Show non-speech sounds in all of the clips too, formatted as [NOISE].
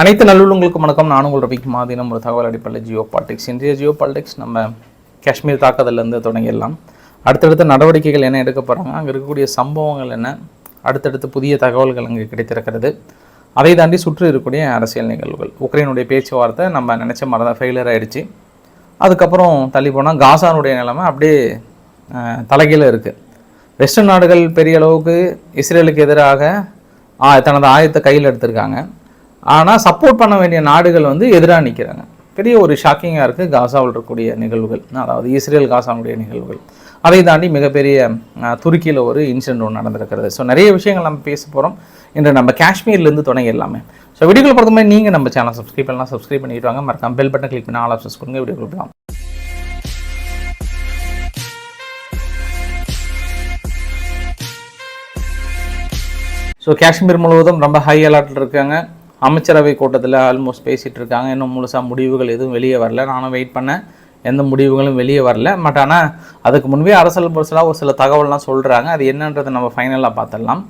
அனைத்து நல்லுள்ளங்களுக்கும் வணக்கம். நானும் உங்கள் ரவிக்கு மாதினம் ஒரு தகவல் அடிப்படையில் ஜியோ பாலிடிக்ஸ் இன்றைய ஜியோ பாலிடிக்ஸ் நம்ம காஷ்மீர் தாக்குதல்லேருந்து தொடங்கிடலாம். அடுத்தடுத்த நடவடிக்கைகள் என்ன எடுக்க போகிறாங்க அங்கே இருக்கக்கூடிய சம்பவங்கள் என்ன? அடுத்தடுத்து புதிய தகவல்கள் அங்கே கிடைத்திருக்கிறது. அதை தாண்டி சுற்றி இருக்கக்கூடிய அரசியல் நிகழ்வுகள். உக்ரைனுடைய பேச்சுவார்த்தை நம்ம நினச்ச மாதிரி தான் ஃபெயிலியர் ஆகிடுச்சு அதுக்கப்புறம் தள்ளி போனால் காசானுடைய நிலைமை அப்படியே தலைகீழே தலைகீழ இருக்குது வெஸ்டர்ன் நாடுகள் பெரிய அளவுக்கு இஸ்ரேலுக்கு எதிராக தனது ஆயத்தை கையில் எடுத்திருக்காங்க. ஆனால் சப்போர்ட் பண்ண வேண்டிய நாடுகள் வந்து எதிராக நிற்கிறாங்க பெரிய ஒரு ஷாக்கிங்காக இருக்குது காசாவில் இருக்கக்கூடிய நிகழ்வுகள். அதாவது இஸ்ரேல் காசாவுடைய நிகழ்வுகள். அதை தாண்டி மிகப்பெரிய துருக்கியில் ஒரு இன்சிடென்ட் ஒன்று நடந்திருக்கிறது. ஸோ நிறைய விஷயங்கள் நம்ம பேச போகிறோம் இன்று நம்ம காஷ்மீர்லேருந்து தொடங்கிடலாமே. ஸோ வீடியோக்களை பொறுத்த மாதிரி நீங்கள் நம்ம சேனல் சப்ஸ்கிரைப் பண்ணலாம். சப்ஸ்கிரைப் பண்ணிட்டு வாங்க. மறக்காம பெல் பட்டன் கிளிக் பண்ணி ஆல் ஆப்ஷன்ஸ் கொடுங்க. வீடியோ கொடுக்கலாம் ஸோ காஷ்மீர் முழுவதும் ரொம்ப ஹை அலர்ட்டில் இருக்காங்க. அமைச்சரவை கூட்டத்தில் ஆல்மோஸ்ட் பேசிகிட்டு இருக்காங்க. இன்னும் முழுசாக முடிவுகள் எதுவும் வெளியே வரல. நானும் வெயிட் பண்ணேன். எந்த முடிவுகளும் வெளியே வரல. பட் ஆனால் அதுக்கு முன்பே அரசியல் பர்சலாக ஒரு சில தகவல்லாம் சொல்கிறாங்க அது என்னன்றதை நம்ம ஃபைனலாக பார்த்துடலாம்.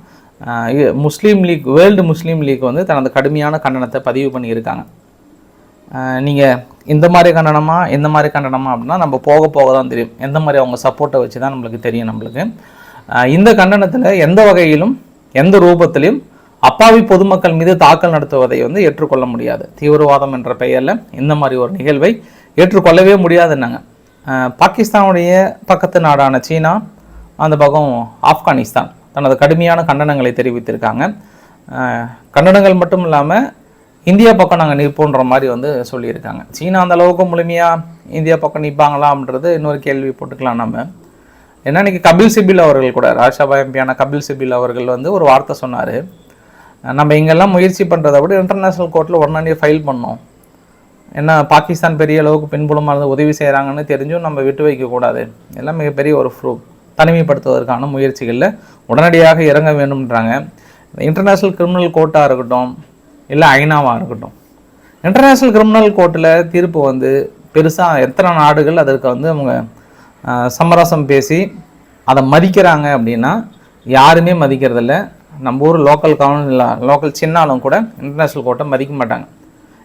இது Muslim League World Muslim League வந்து தனது கடுமையான கண்டனத்தை பதிவு பண்ணியிருக்காங்க. நீங்கள் இந்த மாதிரி கண்டனமா எந்த மாதிரி கண்டனமா அப்படின்னா நம்ம போக போக தான் தெரியும். எந்த மாதிரி அவங்க சப்போர்ட்டை வச்சு தான் நம்மளுக்கு தெரியும் நம்மளுக்கு. இந்த கண்டனத்தில் எந்த வகையிலும் எந்த ரூபத்திலையும் அப்பாவி பொதுமக்கள் மீது தாக்கல் நடத்துவதை வந்து ஏற்றுக்கொள்ள முடியாது. தீவிரவாதம் என்ற பெயரில் இந்த மாதிரி ஒரு நிகழ்வை ஏற்றுக்கொள்ளவே முடியாதுன்னாங்க. பாகிஸ்தானுடைய பக்கத்து நாடான சீனா அந்த பக்கம் ஆப்கானிஸ்தான். தனது கடுமையான கண்டனங்களை தெரிவித்திருக்காங்க. கண்டனங்கள் மட்டும் இல்லாமல் இந்தியா பக்கம் நாங்கள் நிற்போன்ற மாதிரி வந்து சொல்லியிருக்காங்க. சீனா அந்த அளவுக்கு முழுமையாக இந்தியா பக்கம் நிற்பாங்களாம்ன்றது இன்னொரு கேள்வி போட்டுக்கலாம் நம்ம ஏன்னா இன்றைக்கி கபில் சிபில் அவர்கள் கூட ராஜ்யசபா எம்பியான கபில் சிபில் அவர்கள் வந்து ஒரு வார்த்தை சொன்னார். நம்ம இங்கெல்லாம் முயற்சி பண்ணுறதை விட இன்டர்நேஷ்னல் கோர்ட்டில் உடனடியே ஃபைல் பண்ணோம். ஏன்னா பாகிஸ்தான் பெரிய அளவுக்கு பின்புலமாக இருந்து உதவி செய்கிறாங்கன்னு தெரிஞ்சும் நம்ம விட்டு வைக்கக்கூடாது எல்லாம் மிகப்பெரிய ஒரு ப்ரூஃப் தனிமைப்படுத்துவதற்கான முயற்சிகளில் உடனடியாக இறங்க வேண்டும்ன்றாங்க. இன்டர்நேஷ்னல் கிரிமினல் கோர்ட்டாக இருக்கட்டும் இல்லை ஐநாவாக இருக்கட்டும். இன்டர்நேஷ்னல் கிரிமினல் கோர்ட்டில் தீர்ப்பு வந்து பெருசாக எத்தனை நாடுகள் அதற்கு வந்து அவங்க சமரசம் பேசி அதை மதிக்கிறாங்க அப்படின்னா யாருமே மதிக்கிறதில்ல. நம்ம ஊர் லோக்கல் கவர்மெண்ட் லோக்கல் சின்னாலும் கூட இன்டர்நேஷ்னல் கோர்ட்டை மதிக்க மாட்டாங்க.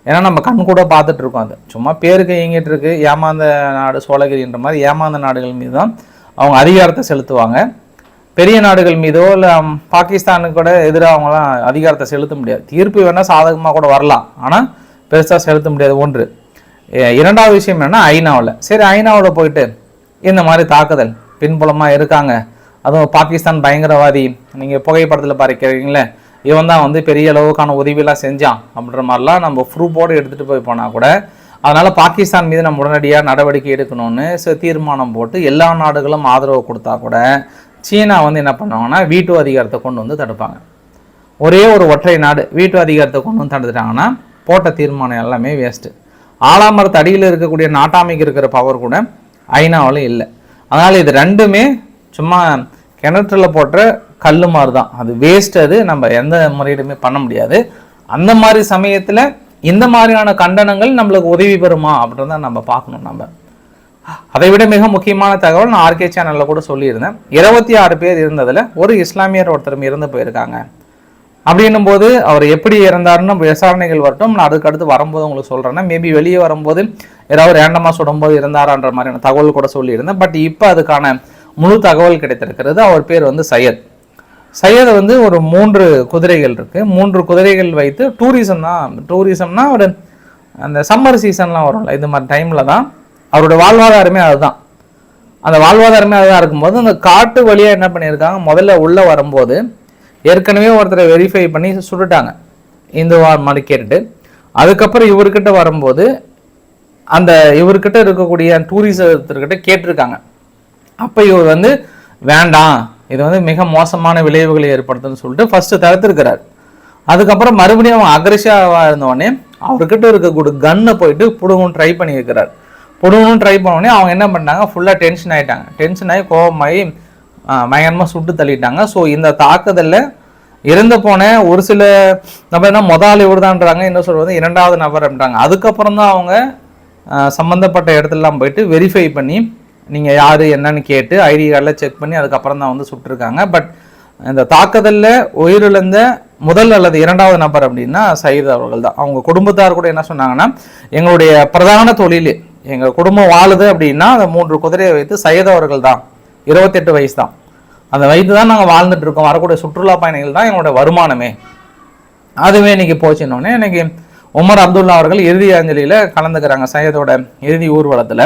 ஏன்னா நம்ம கண் கூட பார்த்துட்டு இருக்கோம் அது. சும்மா பேருக்கு இயங்கிட்டு இருக்கு ஏமாந்த நாடு சோழகிரின்ற மாதிரி ஏமாந்த நாடுகள் மீது தான் அவங்க அதிகாரத்தை செலுத்துவாங்க. பெரிய நாடுகள் மீதோ இல்லை பாகிஸ்தானுக்கு கூட எதிராக அவங்களாம் அதிகாரத்தை செலுத்த முடியாது. தீர்ப்பு வேணால் சாதகமாக கூட வரலாம். ஆனால் பெருசாக செலுத்த முடியாது ஒன்று. இரண்டாவது விஷயம் என்னென்னா ஐநாவில். சரி ஐநாவில் போயிட்டு இந்த மாதிரி தாக்குதல் பின்புலமாக இருக்காங்க. அதுவும் பாகிஸ்தான் பயங்கரவாதி. நீங்கள் புகைப்படத்தில் பார்க்கிறீங்களே இவன் தான் வந்து பெரிய அளவுக்கான உதவியெல்லாம் செஞ்சான் அப்படின்ற மாதிரிலாம் நம்ம ப்ரூஃபோடு எடுத்துகிட்டு போய் போனால் கூட அதனால் பாகிஸ்தான் மீது நம்ம உடனடியாக நடவடிக்கை எடுக்கணும்னு தீர்மானம் போட்டு எல்லா நாடுகளும் ஆதரவு கொடுத்தா கூட சீனா வந்து என்ன பண்ணுவாங்கன்னா வீட்டு அதிகாரத்தை கொண்டு வந்து தடுப்பாங்க. ஒரே ஒரு ஒற்றை நாடு வீட்டு அதிகாரத்தை கொண்டு வந்து தடுத்துட்டாங்கன்னா போட்ட தீர்மானம் எல்லாமே வேஸ்ட்டு ஆலாமரத்து அடியில் இருக்கக்கூடிய நாட்டாமைக்கு இருக்கிற பவர் கூட ஐநாவில் இல்லை. அதனால் இது ரெண்டுமே சும்மா கிணற்றுல போட்ட கல் மாதிரி தான் அது வேஸ்ட் அது நம்ம எந்த முறையிலுமே பண்ண முடியாது. அந்த மாதிரி சமயத்தில் இந்த மாதிரியான கண்டனங்கள் நம்மளுக்கு உதவி பெறுமா அப்படின்றத நம்ம பார்க்கணும் நம்ம. அதை விட மிக முக்கியமான தகவல் நான் ஆர்கே சேனலில் கூட சொல்லியிருந்தேன். இருபத்தி ஆறு பேர் இருந்ததில் ஒரு இஸ்லாமியர் ஒருத்தர் இறந்து போயிருக்காங்க. அப்படின்னும் போது அவர் எப்படி இறந்தாருன்னு விசாரணைகள் வரட்டும். நான் அதுக்கடுத்து வரும்போது உங்களுக்கு சொல்கிறேன்னா மேபி வெளியே வரும்போது ஏதாவது ரேண்டமாக சுடும்போது இருந்தாரான்ற மாதிரியான தகவல் கூட சொல்லியிருந்தேன். பட் இப்போ அதுக்கான முழு தகவல் கிடைத்திருக்கிறது. அவர் பேர் வந்து சையத். சையத் வந்து ஒரு மூன்று குதிரைகள் இருக்குது மூன்று குதிரைகள் வைத்து டூரிசம் தான் டூரிசம்னா ஒரு அந்த சம்மர் சீசன்லாம் வரும்ல இது மாதிரி டைமில் தான். அவரோட வாழ்வாதாரமே அதுதான். அந்த வாழ்வாதாரமே அதுதான் இருக்கும்போது அந்த காட்டு வழியாக என்ன பண்ணியிருக்காங்க? முதல்ல உள்ளே வரும்போது ஏற்கனவே ஒருத்தரை வெரிஃபை பண்ணி சுட்டுட்டாங்க. இந்துவா மாதிரி கேட்டுட்டு. அதுக்கப்புறம் இவர்கிட்ட வரும்போது அந்த இவர்கிட்ட இருக்கக்கூடிய டூரிசத்திற்கிட்ட கேட்டிருக்காங்க. அப்போ இவர் வந்து வேண்டாம் இது வந்து மிக மோசமான விளைவுகளை ஏற்படுத்துன்னு சொல்லிட்டு ஃபஸ்ட்டு தடுத்துருக்கிறார். அதுக்கப்புறம் மறுபடியும் அவன் அக்ரெசிவாக இருந்தவொடனே அவர்கிட்ட இருக்கக்கூடிய கன்னை போயிட்டு புடுங்கன்னு ட்ரை பண்ணியிருக்கிறார். இருக்கிறார் ட்ரை பண்ணோடனே அவங்க என்ன பண்ணாங்க ஃபுல்லாக டென்ஷன் ஆகிட்டாங்க டென்ஷன் ஆகி கோபமாகி பயங்கரமாக சுட்டு தள்ளிட்டாங்க. ஸோ இந்த தாக்குதலில் இறந்து போன ஒரு சில நம்ம என்ன முதல் இவர் தான்றாங்க என்ன சொல்கிறது இரண்டாவது நபர் அப்படின்றாங்க அதுக்கப்புறம் தான் அவங்க சம்மந்தப்பட்ட இடத்துலலாம் போயிட்டு வெரிஃபை பண்ணி நீங்கள் யார் என்னன்னு கேட்டு ஐடி கார்டில் செக் பண்ணி அதுக்கப்புறம் தான் வந்து சுட்டிருக்காங்க. பட் இந்த தாக்குதலில் உயிரிழந்த முதல் அல்லது இரண்டாவது நபர் அப்படின்னா சயீத் அவர்கள் தான். அவங்க குடும்பத்தார் கூட என்ன சொன்னாங்கன்னா எங்களுடைய பிரதான தொழில் எங்கள் குடும்பம் வாழுது அப்படின்னா அந்த மூன்று குதிரையை வைத்து சையத் அவர்கள் தான். இருபத்தெட்டு வயசு தான். அந்த வயது தான் நாங்கள் வாழ்ந்துட்டு இருக்கோம். வரக்கூடிய சுற்றுலா பயணிகள் தான் எங்களுடைய வருமானமே. அதுவே இன்னைக்கு போச்சுன்னொடனே இன்னைக்கு உமர் அப்துல்லா அவர்கள் இறுதி அஞ்சலியில் கலந்துக்கிறாங்க சையதோட இறுதி ஊர்வலத்தில்.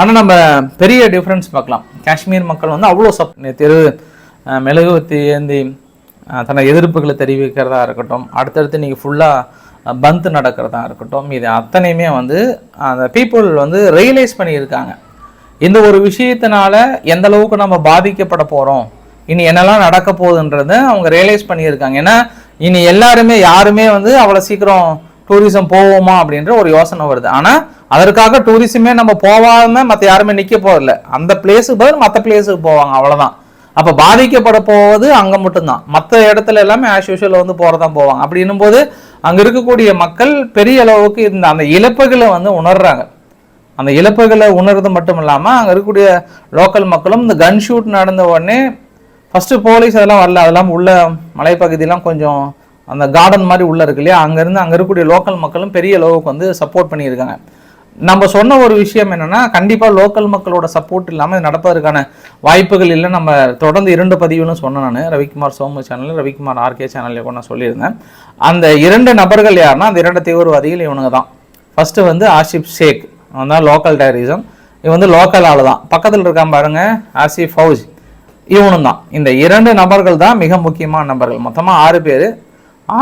ஆனால் நம்ம பெரிய டிஃப்ரென்ஸ் பார்க்கலாம். காஷ்மீர் மக்கள் வந்து அவ்வளோ சப் தெரு மெழுகுவத்தி மெழுகுவர்த்தி ஏந்தி தனது எதிர்ப்புகளை தெரிவிக்கிறதா இருக்கட்டும் அடுத்தடுத்து நீங்கள் ஃபுல்லாக பந்த் நடக்கிறதா இருக்கட்டும் இது அத்தனையுமே வந்து அந்த பீப்புள் வந்து ரியலைஸ் பண்ணியிருக்காங்க. இந்த ஒரு விஷயத்தினால எந்த அளவுக்கு நம்ம பாதிக்கப்பட போகிறோம் இனி என்னெல்லாம் நடக்க போகுதுன்றத அவங்க ரியலைஸ் பண்ணியிருக்காங்க. ஏன்னா இனி எல்லாருமே யாருமே வந்து அவ்வளோ சீக்கிரம் டூரிசம் போவோமா அப்படின்ற ஒரு யோசனை வருது. ஆனால் அதற்காக டூரிசமே நம்ம போகாம மற்ற யாருமே நிற்க போகிறதில்ல அந்த பிளேஸுக்கு பதில் மற்ற பிளேஸுக்கு போவாங்க அவ்வளோதான் அப்போ பாதிக்கப்பட போவது அங்கே மட்டும்தான். மற்ற இடத்துல எல்லாமே ஆஸ் யூஷுவல் வந்து போகிறதான் போவாங்க. அப்படின்னும் போது அங்கே இருக்கக்கூடிய மக்கள் பெரிய அளவுக்கு இந்த அந்த இழப்புகளை வந்து உணர்றாங்க. அந்த இழப்புகளை உணர்றது மட்டும் இல்லாமல் அங்கே இருக்கக்கூடிய லோக்கல் மக்களும் இந்த கன் ஷூட் நடந்த உடனே ஃபஸ்ட்டு போலீஸ் அதெல்லாம் வரல. அதெல்லாம் உள்ள மலைப்பகுதியெல்லாம் கொஞ்சம் அந்த கார்டன் மாதிரி உள்ளே இருக்கு இல்லையா? அங்கேருந்து அங்கே இருக்கக்கூடிய லோக்கல் மக்களும் பெரிய அளவுக்கு வந்து சப்போர்ட் பண்ணியிருக்காங்க. நம்ம சொன்ன ஒரு விஷயம் என்னென்னா கண்டிப்பாக லோக்கல் மக்களோட சப்போர்ட் இல்லாமல் நடப்பதற்கான வாய்ப்புகள் இல்லை நம்ம தொடர்ந்து இரண்டு பதிவுன்னு சொன்னேன் நான். ரவிக்குமார் சோமு சேனல் ரவிக்குமார் ஆர்கே சேனல்ல கூட நான் சொல்லியிருந்தேன். அந்த இரண்டு நபர்கள் யாருன்னா அந்த இரண்டு தீவிரவாதிகள் இவனுங்க தான். ஃபஸ்ட்டு வந்து ஆஷிப் ஷேக் அவன் தான் லோக்கல் டேரரிசம் இவன் வந்து லோக்கல் ஆளு தான். பக்கத்தில் இருக்கான் பாருங்க ஆசிப் ஃபவுஜ். இவனும் தான். இந்த இரண்டு நபர்கள் தான் மிக முக்கியமான நபர்கள். மொத்தமாக ஆறு பேர்.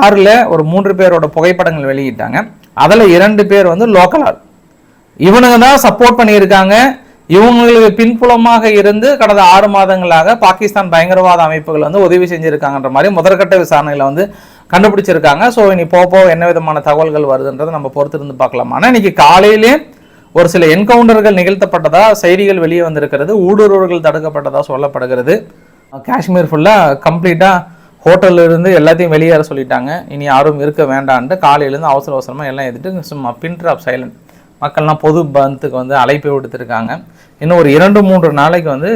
ஆறில் ஒரு மூன்று பேரோட புகைப்படங்கள் வெளியிட்டாங்க. அதில் இரண்டு பேர் வந்து லோக்கல் ஆள். இவனுங்க தான் சப்போர்ட் பண்ணியிருக்காங்க. இவங்களுக்கு பின்புலமாக இருந்து கடந்த ஆறு மாதங்களாக பாகிஸ்தான் பயங்கரவாத அமைப்புகள் வந்து உதவி செஞ்சுருக்காங்கன்ற மாதிரி முதற்கட்ட விசாரணையில் வந்து கண்டுபிடிச்சிருக்காங்க. ஸோ இனி போக போக என்ன விதமான தகவல்கள் வருதுன்றதை நம்ம பொறுத்திருந்து பார்க்கலாம்? ஆனால் இன்னைக்கு காலையிலே ஒரு சில என்கவுண்டர்கள் நிகழ்த்தப்பட்டதா செய்திகள் வெளியே வந்திருக்கிறது. ஊடுருவர்கள் தடுக்கப்பட்டதாக சொல்லப்படுகிறது. காஷ்மீர் ஃபுல்லாக கம்ப்ளீட்டாக ஹோட்டல்ல இருந்து எல்லாத்தையும் வெளியேற சொல்லிட்டாங்க. இனி யாரும் இருக்க வேண்டான்ட்டு காலையிலேருந்து அவசர அவசரமாக எல்லாம் எடுத்துட்டு சும்மா பின்ட்ரு ஆஃப் சைலண்ட். மக்கள்லாம் பொது பந்துக்கு வந்து அழைப்பு விடுத்திருக்காங்க. இன்னும் ஒரு இரண்டு மூன்று நாளைக்கு வந்து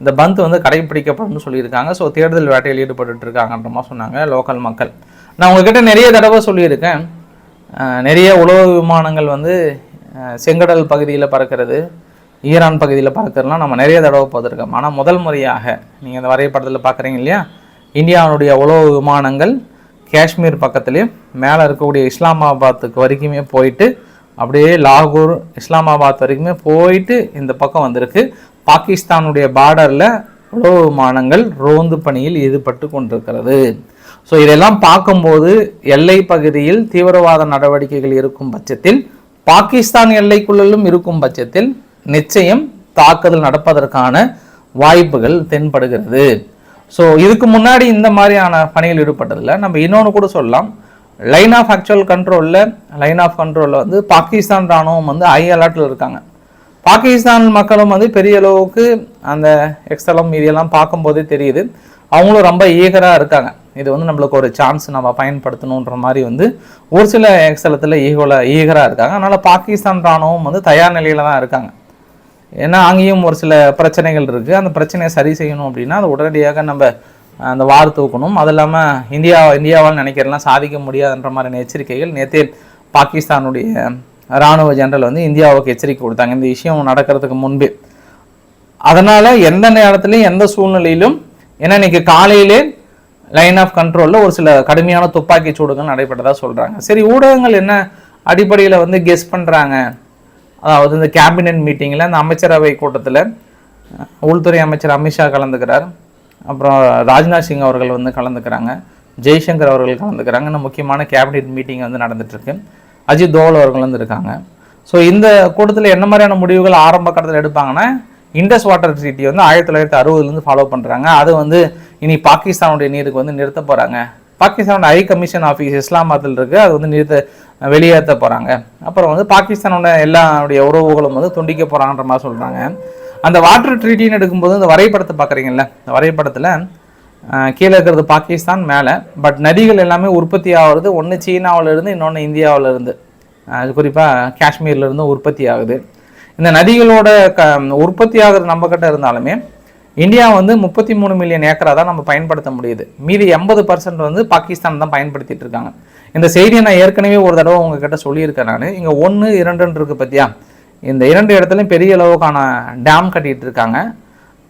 இந்த பந்த் வந்து கடைபிடிக்கப்படும் சொல்லியிருக்காங்க. ஸோ தேர்தல் வேட்டையில் ஈடுபட்டு இருக்காங்கன்ற மாதிரி சொன்னாங்க லோக்கல் மக்கள். நான் உங்ககிட்ட நிறைய தடவை சொல்லியிருக்கேன். நிறைய உலக விமானங்கள் வந்து செங்கடல் பகுதியில் பறக்கிறது ஈரான் பகுதியில் பறக்கிறதுலாம் நம்ம நிறைய தடவை பார்த்துருக்கோம். ஆனால் முதல் முறையாக நீங்கள் இந்த வரைபடத்தில் பார்க்குறீங்க இல்லையா? இந்தியாவுடைய உளவு விமானங்கள் காஷ்மீர் பக்கத்துலேயும் மேலே இருக்கக்கூடிய இஸ்லாமாபாத்துக்கு வரைக்குமே போயிட்டு அப்படியே லாகூர் இஸ்லாமாபாத் வரைக்குமே போயிட்டு இந்த பக்கம் வந்திருக்கு. பாகிஸ்தானுடைய பார்டரில் உளவு விமானங்கள் ரோந்து பணியில் ஈடுபட்டு கொண்டிருக்கிறது. ஸோ இதெல்லாம் பார்க்கும்போது எல்லை பகுதியில் தீவிரவாத நடவடிக்கைகள் இருக்கும் பட்சத்தில் பாகிஸ்தான் எல்லைக்குள்ளிலும் இருக்கும் பட்சத்தில் நிச்சயம் தாக்குதல் நடப்பதற்கான வாய்ப்புகள் தென்படுகிறது. ஸோ இதுக்கு முன்னாடி இந்த மாதிரியான பணிகள் ஈடுபட்டதில்ல. நம்ம இன்னொன்று கூட சொல்லலாம். லைன் ஆஃப் ஆக்சுவல் கண்ட்ரோலில் லைன் ஆஃப் கண்ட்ரோலில் வந்து பாகிஸ்தான் ராணுவம் வந்து ஹை அலர்ட்டில் இருக்காங்க. பாகிஸ்தான் மக்களும் வந்து பெரிய அளவுக்கு அந்த எக்ஸலம் இதெல்லாம் பார்க்கும்போதே தெரியுது. அவங்களும் ரொம்ப ஈகராக இருக்காங்க. இது வந்து நம்மளுக்கு ஒரு சான்ஸ் நம்ம பயன்படுத்தணுன்ற மாதிரி வந்து ஒரு சில எக்ஸலத்தில் ஈகோல ஈகராக இருக்காங்க. அதனால் பாகிஸ்தான் ராணுவம் வந்து தயார் நிலையில் தான் இருக்காங்க. ஏன்னா அங்கேயும் ஒரு சில பிரச்சனைகள் இருக்குது அந்த பிரச்சனையை சரி செய்யணும் அப்படின்னா அது உடனடியாக நம்ம அந்த வார் தூக்கணும். அது இல்லாமல் இந்தியா இந்தியாவால் நினைக்கிறலாம் சாதிக்க முடியாதுன்ற மாதிரியான எச்சரிக்கைகள் நேற்றே பாகிஸ்தானுடைய ராணுவ ஜெனரல் வந்து இந்தியாவுக்கு எச்சரிக்கை கொடுத்தாங்க. இந்த விஷயம் நடக்கிறதுக்கு முன்பே. அதனால் எந்த நேரத்துலையும் எந்த சூழ்நிலையிலும் ஏன்னா இன்னைக்கு காலையிலே லைன் ஆஃப் கண்ட்ரோலில் ஒரு சில கடுமையான துப்பாக்கி சூடுகள் நடைபெற்றதாக சொல்கிறாங்க சரி ஊடகங்கள் என்ன அடிப்படையில் வந்து கெஸ் பண்ணுறாங்க அதாவது இந்த கேபினெட் மீட்டிங்கில் அந்த அமைச்சரவை கூட்டத்தில் உள்துறை அமைச்சர் அமித்ஷா கலந்துக்கிறார். அப்புறம் ராஜ்நாத் சிங் அவர்கள் வந்து கலந்துக்கிறாங்க. ஜெய்சங்கர் அவர்கள் கலந்துக்கிறாங்க. இன்னும் முக்கியமான கேபினெட் மீட்டிங் வந்து நடந்துகிட்ருக்கு அஜித் தோவல் அவர்கள் வந்து இருக்காங்க. ஸோ இந்த கூட்டத்தில் என்ன மாதிரியான முடிவுகள் ஆரம்ப கட்டத்தில் எடுப்பாங்கன்னா இண்டஸ் வாட்டர் ட்ரீட்டி வந்து ஆயிரத்தி தொள்ளாயிரத்தி அறுபதுலேருந்து ஃபாலோ பண்ணுறாங்க அது வந்து இனி பாகிஸ்தானுடைய நீருக்கு வந்து நிறுத்த போகிறாங்க பாகிஸ்தானோட ஹை கமிஷன் ஆஃபீஸ் இஸ்லாமாபாத்தில் இருக்குது அது வந்து நிறுத்த வெளியேற்ற போகிறாங்க அப்புறம் வந்து பாகிஸ்தானோட எல்லாருடைய உறவுகளும் வந்து துண்டிக்க போகிறாங்கன்ற மாதிரி சொல்கிறாங்க அந்த வாட்டர் ட்ரீட்டின்னு எடுக்கும்போது இந்த வரைபடத்தை பார்க்குறீங்கல்ல இந்த வரைபடத்தில் கீழே இருக்கிறது பாகிஸ்தான் மேலே பட் நதிகள் எல்லாமே உற்பத்தி ஆகிறது ஒன்று சீனாவிலேருந்து இன்னொன்று இந்தியாவிலேருந்து. அது குறிப்பாக காஷ்மீர்லேருந்து உற்பத்தி ஆகுது. இந்த நதிகளோட க உற்பத்தி ஆகுறது நம்மக்கிட்ட இருந்தாலுமே இந்தியா வந்து முப்பத்தி மூணு மில்லியன் ஏக்கரா தான் நம்ம பயன்படுத்த முடியுது. மீதி எண்பது பர்சன்ட் வந்து பாகிஸ்தான் தான் பயன்படுத்திட்டு இருக்காங்க. இந்த செய்தியை நான் ஏற்கனவே ஒரு தடவை உங்ககிட்ட சொல்லியிருக்கேன் நான். இங்கே ஒன்று இரண்டுன்னு இருக்குது பற்றியா இந்த இரண்டு இடத்துலையும் பெரிய அளவுக்கான டேம் கட்டிகிட்டு இருக்காங்க.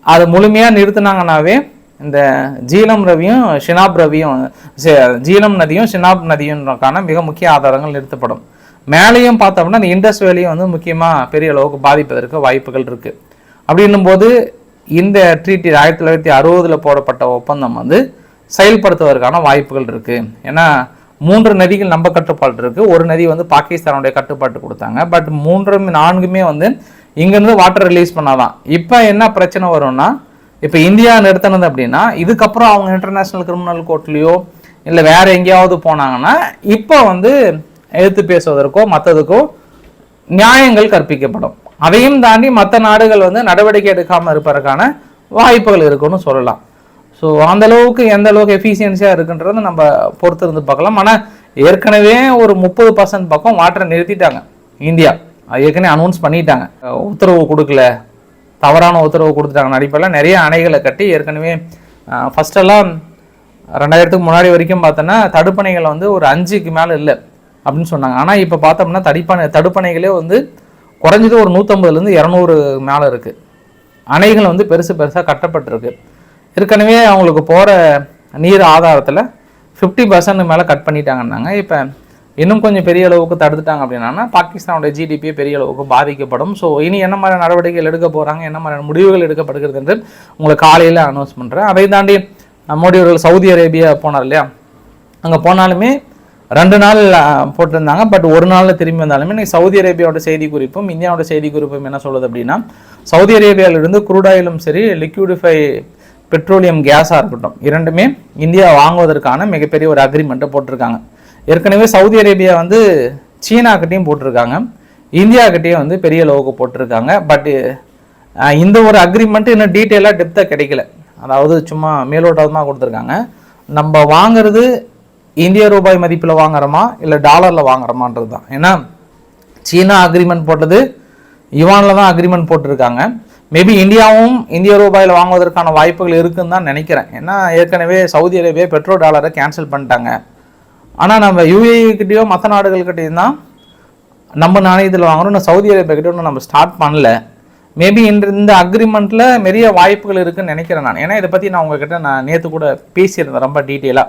அது முழுமையாக நிறுத்தினாங்கனாவே இந்த ஜீலம் ரவியும் ஷினாப் ரவியும் சே- ஜீலம் நதியும் ஷினாப் நதியும்க்கான மிக முக்கிய ஆதாரங்கள் நிறுத்தப்படும். மேலேயும் பார்த்தோம்னா இந்த இண்டஸ் வேலையும் வந்து முக்கியமாக பெரிய அளவுக்கு பாதிப்பதற்கு வாய்ப்புகள் இருக்குது அப்படின்னும் போது இந்த ட்ரீட்டி ஆயிரத்தி தொள்ளாயிரத்தி அறுபதில் போடப்பட்ட ஒப்பந்தம் வந்து செயல்படுத்துவதற்கான வாய்ப்புகள் இருக்குது ஏன்னா மூன்று நதிகள் நம்ம கட்டுப்பாடு இருக்குது ஒரு நதி வந்து பாகிஸ்தானுடைய கட்டுப்பாட்டு கொடுத்தாங்க. பட் மூன்று நான்குமே வந்து இங்கேருந்து வாட்டர் ரிலீஸ் பண்ணாதான். இப்போ என்ன பிரச்சனை வரும்னா இப்போ இந்தியா நிறுத்தினது அப்படின்னா இதுக்கப்புறம் அவங்க இன்டர்நேஷ்னல் கிரிமினல் கோர்ட்லேயோ இல்லை வேறு எங்கேயாவது போனாங்கன்னா இப்போ வந்து எழுத்து பேசுவதற்கோ மற்றதுக்கோ நியாயங்கள் கற்பிக்கப்படும். அதையும் தாண்டி மற்ற நாடுகள் வந்து நடவடிக்கை எடுக்காமல் இருப்பதற்கான வாய்ப்புகள் இருக்குன்னு சொல்லலாம். ஸோ அந்தளவுக்கு எந்த அளவுக்கு எஃபிஷியன்சியாக இருக்குன்றதை நம்ம பொறுத்து இருந்து பார்க்கலாம். ஆனால் ஏற்கனவே ஒரு முப்பது பர்சன்ட் பக்கம் வாட்டரை நிறுத்திட்டாங்க. இந்தியா. ஏற்கனவே அனௌன்ஸ் பண்ணிட்டாங்க. உத்தரவு கொடுக்கல. தவறான உத்தரவு கொடுத்துட்டாங்க அடிப்படையில் நிறைய அணைகளை கட்டி ஏற்கனவே ஃபஸ்ட்டெல்லாம் ரெண்டாயிரத்துக்கு முன்னாடி வரைக்கும் பார்த்தோன்னா தடுப்பணைகள் வந்து ஒரு அஞ்சுக்கு மேலே இல்லை அப்படின்னு சொன்னாங்க. ஆனால் இப்போ பார்த்தோம்னா தடுப்பணை தடுப்பணைகளே வந்து குறைஞ்சது ஒரு நூற்றம்பதுலேருந்து இரநூறு மேலே இருக்குது அணைகள் வந்து பெருசு பெருசாக கட்டப்பட்டிருக்கு. ஏற்கனவே அவங்களுக்கு போகிற நீர் ஆதாரத்தில் ஃபிஃப்டி பர்சன்ட் மேலே கட் பண்ணிட்டாங்கன்னாங்க. இப்போ இன்னும் கொஞ்சம் பெரிய அளவுக்கு தடுத்துட்டாங்க அப்படின்னா பாகிஸ்தானோட ஜிடிபியை பெரிய அளவுக்கு பாதிக்கப்படும். ஸோ இனி என்ன மாதிரி நடவடிக்கைகள் எடுக்க போகிறாங்க என்ன மாதிரியான முடிவுகள் எடுக்கப்படுகிறது என்று உங்களுக்கு காலையில் அனௌன்ஸ் பண்ணுறேன் அதை தாண்டி மோடி அவர்கள் சவுதி அரேபியா போனார் இல்லையா? அங்கே போனாலுமே ரெண்டு நாள் போட்டிருந்தாங்க. பட் ஒரு நாளில் திரும்பி வந்தாலுமே இன்னைக்கு சவுதி அரேபியாவோட செய்தி குறிப்பும் இந்தியாவோட செய்தி குறிப்பும் என்ன சொல்லுது அப்படின்னா சவுதி அரேபியாவிலிருந்து குரூடாயிலும் சரி லிக்யூடிஃபை பெட்ரோலியம் கேஸாக இருக்கட்டும் இரண்டுமே இந்தியா வாங்குவதற்கான மிகப்பெரிய ஒரு அக்ரிமெண்ட்டை போட்டிருக்காங்க. ஏற்கனவே சவுதி அரேபியா வந்து சீனாக்கிட்டையும் போட்டிருக்காங்க. இந்தியாக்கிட்டேயும் வந்து பெரிய அளவுக்கு போட்டிருக்காங்க. பட் இந்த ஒரு அக்ரிமெண்ட் இன்னும் டீட்டெயிலாக டெப்த்தாக கிடைக்கல. அதாவது சும்மா மேலோட்டமாக கொடுத்துருக்காங்க. நம்ம வாங்குறது இந்திய ரூபாய் மதிப்பில் வாங்குறோமா இல்லை டாலரில் வாங்குறோமான்றது தான். ஏன்னா சீனா அக்ரிமெண்ட் போட்டது யுவானில் தான் அக்ரிமெண்ட் போட்டிருக்காங்க. மேபி இந்தியாவும் இந்திய ரூபாயில் வாங்குவதற்கான வாய்ப்புகள் இருக்குன்னு தான் நினைக்கிறேன். ஏன்னா ஏற்கனவே சவுதி அரேபியா பெட்ரோல் டாலரை கேன்சல் பண்ணிட்டாங்க. ஆனால் நம்ம யூஏஇக்கிட்டேயோ மற்ற நாடுகள்கிட்டையும் தான் நம்ம நாணயத்தில் வாங்குறோம் இன்னும் சவுதி அரேபியா கிட்ட இன்னும் நம்ம ஸ்டார்ட் பண்ணல. மேபி இன்று இந்த அக்ரிமெண்ட்டில் நிறைய வாய்ப்புகள் இருக்குதுன்னு நினைக்கிறேன் நான். ஏன்னா இதை பற்றி நான் உங்ககிட்ட நான் நேற்று கூட பேசியிருந்தேன் ரொம்ப டீட்டெயிலாக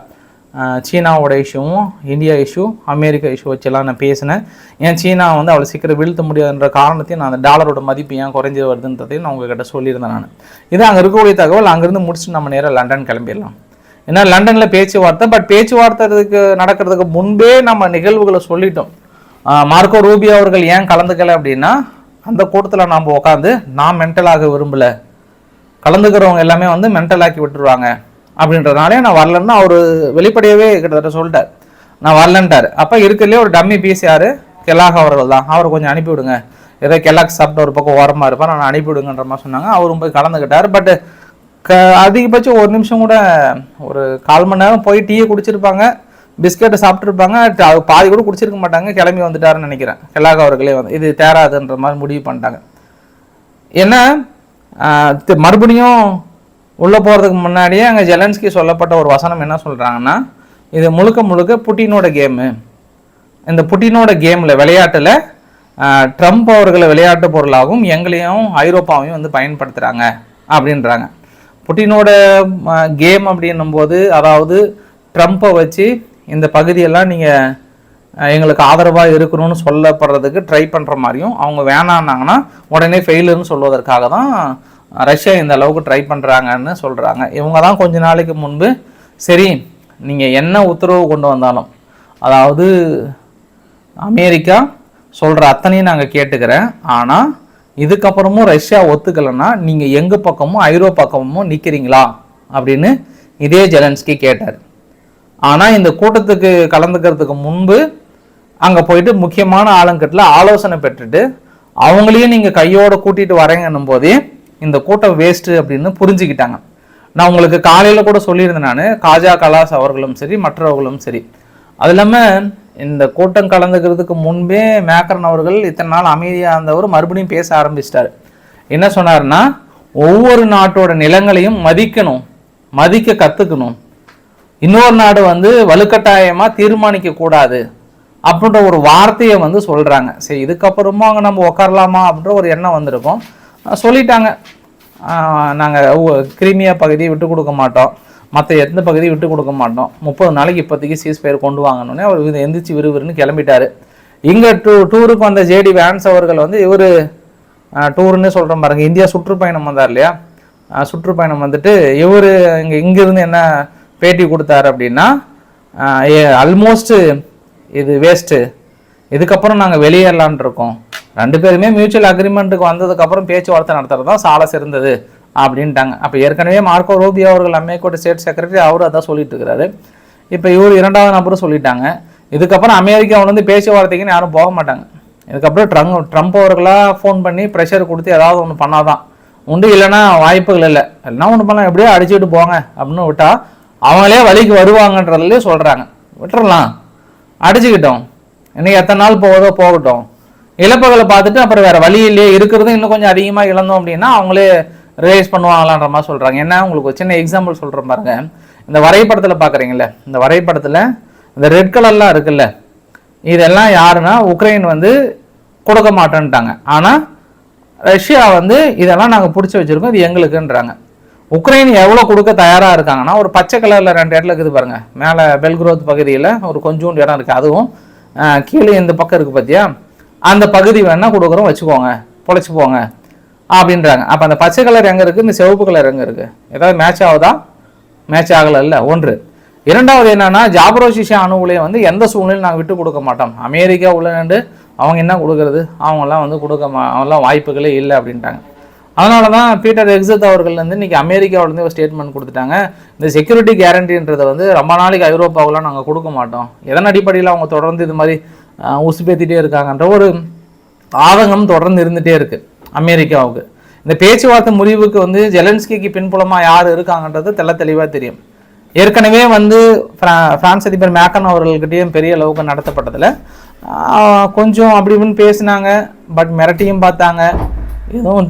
சீனாவோட இஷ்யூவும் இந்தியா இஷ்யூ அமெரிக்கா இஷ்யூ வச்செல்லாம் நான் பேசினேன். ஏன் சீனா வந்து அவ்வளோ சீக்கிரம் வீழ்த்த முடியாதுன்ற காரணத்தையும் நான் அந்த டாலரோட மதிப்பு ஏன் குறைஞ்சி வருதுன்றதையும் நான் உங்ககிட்ட சொல்லியிருந்தேன் நான். இது அங்கே இருக்கக்கூடிய தகவல். அங்கேருந்து முடிச்சுட்டு நம்ம நேராக லண்டன் கிளம்பிடலாம். ஏன்னா லண்டனில் பேச்சுவார்த்தை பட் பேச்சுவார்த்தைக்கு நடக்கிறதுக்கு முன்பே நம்ம நிகழ்வுகளை சொல்லிட்டோம். மார்க்கோ ரூபியோ அவர்கள் ஏன் கலந்துக்கல அப்படின்னா அந்த கூட்டத்தில் நாம் உட்காந்து நான் மென்டலாக விரும்பலை. கலந்துக்கிறவங்க எல்லாமே வந்து மென்டலாக்கி விட்டுருவாங்க. அப்படின்றதுனாலே நான் வரலன்னு அவர் வெளிப்படையவே கிட்டத்தட்ட சொல்லிட்டார். நான் வரலன்ட்டார். அப்போ இருக்கிறதுலே ஒரு டம்மி பீஸ் யார் கெலாக் அவர்கள் தான். அவரை கொஞ்சம் அனுப்பிவிடுங்க. ஏதோ கெலாக் சாப்பிட்ட ஒரு பக்கம் ஓரமாக இருப்பார். நான் அனுப்பிவிடுங்கன்ற மாதிரி சொன்னாங்க. அவரும் போய் கலந்துக்கிட்டார். பட் க அதிகபட்சம் ஒரு நிமிஷம் கூட ஒரு கால் மணி நேரம் போய் டீயை குடிச்சிருப்பாங்க. பிஸ்கெட்டை சாப்பிட்ருப்பாங்க அது பாதி கூட குடிச்சிருக்க மாட்டாங்க. கிளம்பி வந்துட்டாருன்னு நினைக்கிறேன். கெலாக் அவர்களே வந்து இது தேராதுன்ற மாதிரி முடிவு பண்ணிட்டாங்க. ஏன்னா மறுபடியும் உள்ளே போகிறதுக்கு முன்னாடியே அங்கே ஜெலன்ஸ்கி சொல்லப்பட்ட ஒரு வசனம் என்ன சொல்கிறாங்கன்னா இது முழுக்க முழுக்க புட்டினோட கேமு இந்த புட்டினோட கேமில் விளையாட்டில் ட்ரம்ப் அவர்களை விளையாட்டு பொருளாகவும் எங்களையும் ஐரோப்பாவையும் வந்து பயன்படுத்துகிறாங்க அப்படின்றாங்க. புட்டினோட கேம் அப்படின்னும்போது அதாவது ட்ரம்ப்பை வச்சு இந்த பகுதியெல்லாம் நீங்கள் எங்களுக்கு ஆதரவாக இருக்கணும்னு சொல்லப்படுறதுக்கு ட்ரை பண்ணுற மாதிரியும் அவங்க வேணான்னாங்கன்னா உடனே ஃபெயிலுன்னு சொல்வதற்காக தான் ரஷ்யா இந்த அளவுக்கு ட்ரை பண்ணுறாங்கன்னு சொல்கிறாங்க இவங்க தான் கொஞ்ச நாளைக்கு முன்பு சரி நீங்கள் என்ன உத்தரவு கொண்டு வந்தாலும் அதாவது அமெரிக்கா சொல்கிற அத்தனையும் நாங்கள் கேட்டுக்கிறேன். ஆனால் இதுக்கப்புறமும் ரஷ்யா ஒத்துக்கலைன்னா நீங்கள் எங்கள் பக்கமும் ஐரோப்பா பக்கமும் நிற்கிறீங்களா அப்படின்னு இதே ஜெலன்ஸ்கி கேட்டார். ஆனால் இந்த கூட்டத்துக்கு கலந்துக்கிறதுக்கு முன்பு அங்கே போயிட்டு முக்கியமான ஆளுங்கட்டில் ஆலோசனை பெற்றுட்டு அவங்களையும் நீங்கள் கையோடு கூட்டிகிட்டு வரேங்கன்னும் போதே இந்த கூட்டம் வேஸ்ட்டு அப்படின்னு புரிஞ்சுக்கிட்டாங்க. நான் உங்களுக்கு காலையில் கூட சொல்லியிருந்தேன் நான் காஜா கலாஸ் அவர்களும் சரி மற்றவர்களும் சரி. அது இல்லாமல் இந்த கூட்டம் கலந்துக்கிறதுக்கு முன்பே மேக்கரன் அவர்கள் இத்தனை நாள் அமைதியாக இருந்தவர் மறுபடியும் பேச ஆரம்பிச்சிட்டார். என்ன சொன்னார்னா ஒவ்வொரு நாட்டோட நிலங்களையும் மதிக்கணும் மதிக்க கற்றுக்கணும் இன்னொரு நாடு வந்து வலுக்கட்டாயமாக தீர்மானிக்கக்கூடாது அப்படின்ற ஒரு வார்த்தையை வந்து சொல்கிறாங்க சரி இதுக்கப்புறமா அங்கே நம்ம உக்காரலாமா அப்படின்ற ஒரு எண்ணம் வந்திருக்கும். சொல்லிட்டாங்க. நாங்கள் கிரிமியா பகுதியை விட்டு கொடுக்க மாட்டோம். மற்ற எந்த பகுதியும் விட்டு கொடுக்க மாட்டோம். முப்பது நாளைக்கு இப்போதைக்கு சீஸ் பெயர் கொண்டு வாங்கணுன்னே அவர் இது எந்திரிச்சு விறுவிறுன்னு கிளம்பிட்டாரு. இங்கே டூ டூருக்கு வந்த ஜேடி வேன்ஸ் அவர்கள் வந்து இவர் டூருன்னு சொல்கிறோம் பாருங்க. இந்தியா சுற்றுப்பயணம் வந்தார் இல்லையா? சுற்றுப்பயணம் வந்துட்டு இவர் இங்கே இங்கேருந்து என்ன பேட்டி கொடுத்தாரு அப்படின்னா ஆல்மோஸ்ட் இது வேஸ்ட்டு இதுக்கப்புறம் நாங்கள் வெளியேறலான் இருக்கோம். ரெண்டு பேருமே மியூச்சுவல் அக்ரிமெண்ட்டுக்கு வந்ததுக்கப்புறம் பேச்சுவார்த்தை நடத்துறது தான் சாலை சிறந்தது அப்படின்ட்டாங்க. அப்போ ஏற்கனவே மார்க்கோ ரூபியோ அவர்கள் அமெரிக்கோட ஸ்டேட் செக்ரட்டரி அவரும் அதான் சொல்லிட்டு இருக்கிறாரு இப்போ இவர் இரண்டாவது நபரும் சொல்லிட்டாங்க. இதுக்கப்புறம் அமெரிக்கா வந்து பேச்சுவார்த்தைக்குன்னு யாரும் போக மாட்டாங்க. இதுக்கப்புறம் ட்ரம்ப் ட்ரம்ப் அவர்களாக ஃபோன் பண்ணி ப்ரெஷர் கொடுத்து ஏதாவது ஒன்று பண்ணாதான். உண்டு இல்லைன்னா வாய்ப்புகள் இல்லை. எல்லாம் ஒன்று பண்ணலாம். எப்படியோ அடிச்சுட்டு போங்க அப்படின்னு விட்டால் அவங்களே வழிக்கு வருவாங்கன்றதுலேயே சொல்கிறாங்க விட்டுறலாம். அடிச்சுக்கிட்டோம். இன்னைக்கு எத்தனை நாள் போகுதோ போகட்டும். இழப்புகளை பார்த்துட்டு அப்புறம் வேற வழி இல்லையே இருக்கிறதும் இன்னும் கொஞ்சம் அதிகமாக இழந்தோம் அப்படின்னா அவங்களே ரிலைஸ் பண்ணுவாங்களான்ற மாதிரி சொல்கிறாங்க என்ன உங்களுக்கு ஒரு சின்ன எக்ஸாம்பிள் சொல்கிற பாருங்க. இந்த வரைபடத்தில் பார்க்குறீங்களே இந்த வரைபடத்தில் இந்த ரெட் கலர்லாம் இருக்குல்ல இதெல்லாம் யாருன்னா உக்ரைன் வந்து கொடுக்க மாட்டேன்ட்டாங்க. ஆனால் ரஷ்யா வந்து இதெல்லாம் நாங்கள் பிடிச்சி வச்சுருக்கோம் இது எங்களுக்குன்றாங்க. உக்ரைன் எவ்வளோ கொடுக்க தயாராக இருக்காங்கன்னா ஒரு பச்சை கலரில் ரெண்டு இடத்துல இருக்குது பாருங்கள் மேலே பெல்க்ரோத் பகுதியில் ஒரு கொஞ்சோண்டு இடம் இருக்குது அதுவும் கீழே இந்த பக்கம் இருக்குது பார்த்தியா அந்த பகுதி வேணால் கொடுக்குறோம் வச்சுக்கோங்க. பொழைச்சி போங்க. அப்படின்றாங்க. அப்போ அந்த பச்சை கலர் எங்கே இருக்குது இந்த சிவப்பு கலர் எங்கே இருக்குது ஏதாவது மேட்ச் ஆகுதா? மேட்ச் ஆகலைல்ல. ஒன்று. இரண்டாவது என்னன்னா ஜாபரோசிஷா அணு வந்து எந்த சூழ்நிலையும் நாங்கள் விட்டு கொடுக்க மாட்டோம். அமெரிக்கா உள்ள நின்று அவங்க என்ன கொடுக்கறது? அவங்கெல்லாம் வந்து கொடுக்க மா அவங்கெல்லாம் வாய்ப்புகளே இல்லை அப்படின்ட்டாங்க. அதனால தான் பீட்டர் எக்ஸத் அவர்கள் வந்து இன்னைக்கு அமெரிக்காவிலேருந்து ஒரு ஸ்டேட்மெண்ட் கொடுத்துட்டாங்க. இந்த செக்யூரிட்டி கேரண்டின்றதை வந்து ரொம்ப நாளைக்கு ஐரோப்பாவெலாம் நாங்கள் கொடுக்க மாட்டோம். எதன் அடிப்படையில் அவங்க தொடர்ந்து இது மாதிரி உசுப்பேத்திட்டே இருக்காங்கன்ற ஒரு ஆதங்கம் தொடர்ந்து இருந்துகிட்டே இருக்குது அமெரிக்காவுக்கு. இந்த பேச்சுவார்த்தை முடிவுக்கு வந்து ஜெலன்ஸ்கிக்கு பின்புலமாக யார் இருக்காங்கன்றது தெல்ல தெளிவாக தெரியும். ஏற்கனவே வந்து பிரான்- பிரான்ஸ் அதிபர் மேக்கன் அவர்கள்கிட்டயும் பெரிய அளவுக்கு நடத்தப்பட்டதில் கொஞ்சம் அப்படி இப்படின்னு பேசினாங்க பட் மிரட்டியும் பார்த்தாங்க. எதுவும்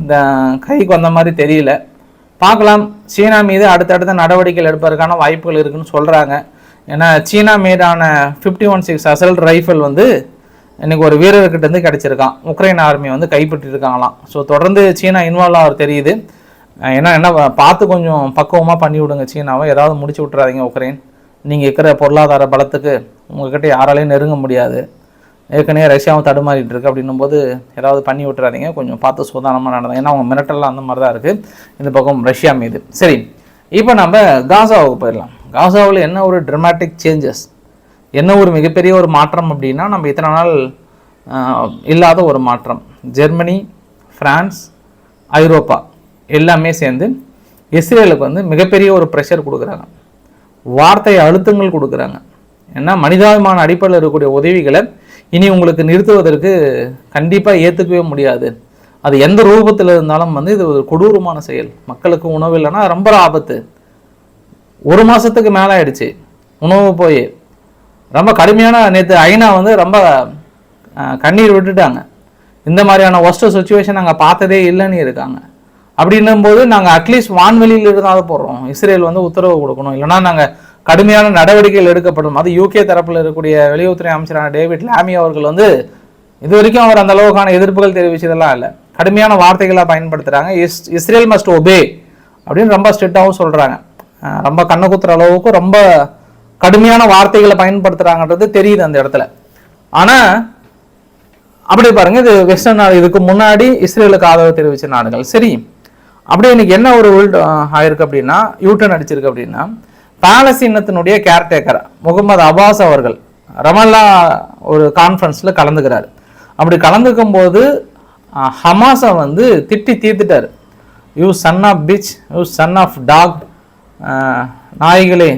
கைக்கு வந்த மாதிரி தெரியல. பார்க்கலாம். சீனா மீது அடுத்தடுத்த நடவடிக்கைகள் எடுப்பதற்கான வாய்ப்புகள் இருக்குன்னு சொல்கிறாங்க ஏன்னா சீனா மீதான fifty one six assault rifle வந்து இன்றைக்கி ஒரு வீரர்கிட்ட இருந்து உக்ரைன் ஆர்மி வந்து கைப்பற்றிருக்காங்களாம். ஸோ தொடர்ந்து சீனா இன்வால்வ் ஆகிற தெரியுது. ஏன்னா என்ன பார்த்து கொஞ்சம் பக்குவமாக பண்ணி விடுங்க சீனாவை. ஏதாவது முடிச்சு விட்றாதீங்க உக்ரைன். நீங்கள் இருக்கிற பொருளாதார பலத்துக்கு உங்கள்கிட்ட யாராலையும் நெருங்க முடியாது. ஏற்கனவே ரஷ்யாவும் தடுமாறிட்டு இருக்கு அப்படின்னும் போது ஏதாவது பண்ணி விட்டுறாதீங்க. கொஞ்சம் பார்த்து சூதானமாக நடந்தாங்க ஏன்னா அவங்க மிரட்டல்லாம் அந்த மாதிரி தான் இருக்குது இந்த பக்கம் ரஷ்யா மீது. சரி இப்போ நம்ம காசாவுக்கு போயிடலாம். காசாவில் என்ன ஒரு ட்ரமாட்டிக் சேஞ்சஸ் என்ன ஒரு மிகப்பெரிய ஒரு மாற்றம் அப்படின்னா நம்ம இத்தனை நாள் இல்லாத ஒரு மாற்றம். ஜெர்மனி ஃப்ரான்ஸ் ஐரோப்பா எல்லாமே சேர்ந்து இஸ்ரேலுக்கு வந்து மிகப்பெரிய ஒரு ப்ரெஷர் கொடுக்குறாங்க. வார்த்தை அழுத்தங்கள் கொடுக்குறாங்க. ஏன்னா மனிதாபிமான அடிப்படையில் இருக்கக்கூடிய உதவிகளை இனி உங்களுக்கு நிறுத்துவதற்கு கண்டிப்பாக ஏற்றுக்கவே முடியாது. அது எந்த ரூபத்தில் இருந்தாலும் வந்து இது ஒரு கொடூரமான செயல். மக்களுக்கு உணவு இல்லைன்னா ரொம்ப ஆபத்து. ஒரு மாதத்துக்கு மேலே ஆயிடுச்சு. உணவு போய் ரொம்ப கடுமையான நேற்று ஐநா வந்து ரொம்ப கண்ணீர் விட்டுட்டாங்க. இந்த மாதிரியான ஒஸ்ட் சுச்சுவேஷன் நாங்கள் பார்த்ததே இல்லைன்னு இருக்காங்க. அப்படின்னும் போது நாங்கள் அட்லீஸ்ட் வான்வெளியில் இருந்தாலும் போடுறோம். இஸ்ரேல் வந்து உத்தரவு கொடுக்கணும். இல்லைன்னா நாங்கள் கடுமையான நடவடிக்கைகள் எடுக்கப்படும். அது யூகே தரப்பில் இருக்கக்கூடிய வெளியுறவுத்துறை அமைச்சரான டேவிட் லாமி அவர்கள் வந்து இது வரைக்கும் அவர் அந்த அளவுக்கான எதிர்ப்புகள் தெரிவிச்சதெல்லாம் இல்லை. கடுமையான வார்த்தைகளாக பயன்படுத்துகிறாங்க இஸ் இஸ்ரேல் மஸ்ட் ஒபே அப்படின்னு ரொம்ப ஸ்ட்ரிக்டாகவும் சொல்கிறாங்க ரொம்ப கண்ணு குத்துற அளவுக்கு ரொம்ப கடுமையான வார்த்தைகளை பயன்படுத்துகிறாங்கன்றது தெரியுது அந்த இடத்துல. ஆனால் அப்படி பாருங்க இது வெஸ்டர்ன் நாடு இதுக்கு முன்னாடி இஸ்ரேலுக்கு ஆதரவு தெரிவித்த நாடுகள். சரி அப்படியே இன்னைக்கு என்ன ஒரு உள் ஆயிருக்கு அப்படின்னா யூட்டர்ன் அடிச்சிருக்கு அப்படின்னா பாலஸ்தீனத்தினுடைய கேர்டேக்கர் முகமது அபாஸ் அவர்கள் ரமல்லா ஒரு கான்ஃபரன்ஸில் கலந்துக்கிறார். அப்படி கலந்துக்கும் போது ஹமாஸை வந்து திட்டி தீர்த்துட்டார். You son of bitch you son of dog நாய்களே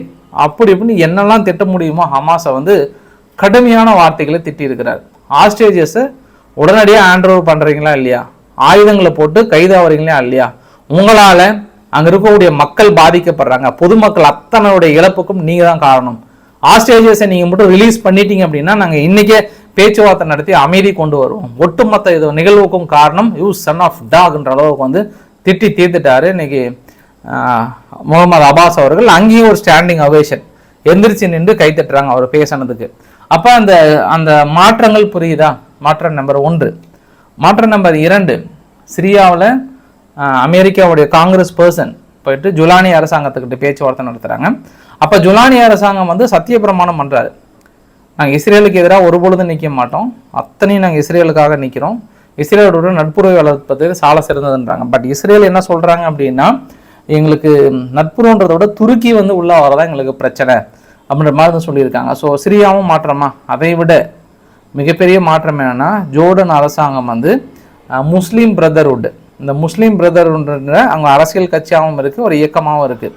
அப்படி இப்படின்னு என்னெல்லாம் திட்ட முடியுமோ ஹமாஸை வந்து கடுமையான வார்த்தைகளை திட்டியிருக்கிறார். ஆஸ்ட்ரேஜஸை உடனடியாக ஹேண்ட் ஓவர் பண்ணுறீங்களா இல்லையா? ஆயுதங்களை போட்டு கைதாகிறீங்களா இல்லையா? உங்களால் அங்கே இருக்கக்கூடிய மக்கள் பாதிக்கப்படுறாங்க. பொதுமக்கள் அத்தனையுடைய இழப்புக்கும் நீங்கள் தான் காரணம். ஆஸ்திரேலியஸை நீங்கள் மட்டும் ரிலீஸ் பண்ணிட்டீங்க அப்படின்னா நாங்கள் இன்றைக்கே பேச்சுவார்த்தை நடத்தி அமைதி கொண்டு வருவோம். ஒட்டுமொத்த இது நிகழ்வுக்கும் காரணம் யூ சன் ஆஃப் டாக்ன்ற அளவுக்கு வந்து திட்டி தீர்த்துட்டாரு இன்னைக்கு முகமது அபாஸ் அவர்கள். அங்கேயும் ஒரு ஸ்டாண்டிங் அவேஷன் எந்திரிச்சு நின்று கை தட்டுறாங்க அவர் பேசினதுக்கு. அப்போ அந்த அந்த மாற்றங்கள் புரியுதா? மாற்றம் நம்பர் ஒன்று. மாற்றம் நம்பர் இரண்டு. சிரியாவில் அமெரிக்காவுடைய காங்கிரஸ் பர்சன் போயிட்டு ஜுலானி அரசாங்கத்துக்கிட்ட பேச்சுவார்த்தை நடத்துகிறாங்க அப்போ ஜுலானி அரசாங்கம் வந்து சத்திய பிரமாணம் பண்ணுறாரு நாங்கள் இஸ்ரேலுக்கு எதிராக ஒரு பொழுதும் நிற்க மாட்டோம். அத்தனையும் நாங்கள் இஸ்ரேலுக்காக நிற்கிறோம் இஸ்ரேலோட நட்புறவை வளர்ப்பது சால சிறந்ததுன்றாங்க. பட் இஸ்ரேல் என்ன சொல்கிறாங்க அப்படின்னா எங்களுக்கு நட்புறவுன்றதை விட துருக்கி வந்து உள்ளே வரதான் எங்களுக்கு பிரச்சனை அப்படின்ற மாதிரி தான் சொல்லியிருக்காங்க. ஸோ சிரியாவும் மாற்றமா? அதை விட மிகப்பெரிய மாற்றம் என்னென்னா ஜோர்டன் அரசாங்கம் வந்து முஸ்லீம் பிரதர்வுட் இந்த முஸ்லீம் பிரதர்ன்ற அவங்க அரசியல் கட்சியாகவும் இருக்குது ஒரு இயக்கமாகவும் இருக்குது